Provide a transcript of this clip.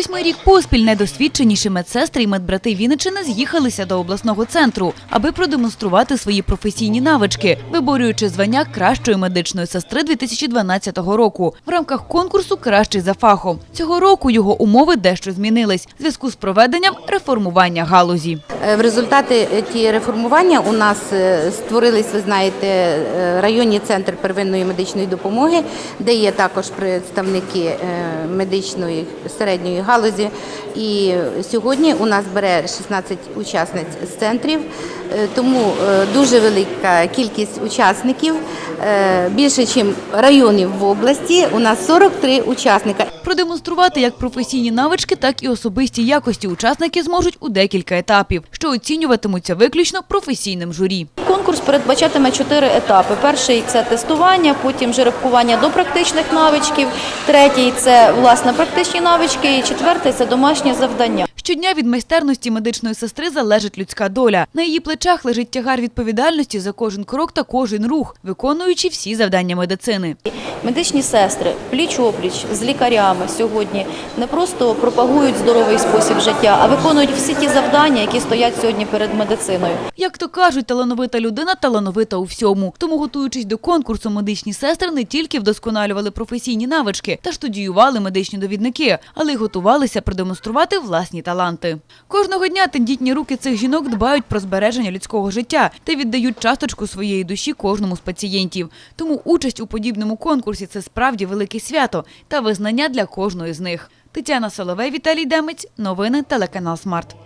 Восьмий рік поспіль найдосвідченіші медсестри і медбрати Вінничини з'їхалися до обласного центру, аби продемонструвати свої професійні навички, виборюючи звання кращої медичної сестри 2012 року в рамках конкурсу Кращий за фахом. Цього року його умови дещо змінились в зв'язку з проведенням реформування галузі. Е, В результаті е, ті реформування у нас е, створились, ви знаєте, е, районний центр первинної медичної допомоги, де є також представники медичної середньої галузі. І сьогодні у нас бере 16 учасниць з центрів, тому дуже велика кількість учасників, більше, ніж районів в області. У нас 43 учасника. Продемонструвати як професійні навички, так і особисті якості учасники зможуть у декілька етапів, що оцінюватимуться виключно професійним журі. Конкурс передбачатиме чотири етапи. Перший це тестування, потім жеребкування до практичних навичків, третій це власне практичні навички, і четвертий це домашнє завдання. Щодня від майстерності медичної сестри залежить людська доля. На її плечах лежить тягар відповідальності за кожен крок та кожен рух, виконуючи всі завдання медицини. Медичні сестри пліч-опліч з лікарями сьогодні не просто пропагують здоровий спосіб життя, а виконують всі ті завдання, які стоять сьогодні перед медициною. Як то кажуть, талановита людина талановита у всьому. Тому, готуючись до конкурсу, медичні сестри не тільки вдосконалювали професійні навички та студіювали медичні довідники, але й готувалися продемонструвати власні таланти. Кожного дня тендітні руки цих жінок дбають про збереження людського життя та віддають часточку своєї душі кожному з пацієнтів. Тому участь у подібному конкурсі це справді велике свято та визнання для кожної з них. Тетяна Соловей, Віталій Демець, новини телеканал Смарт.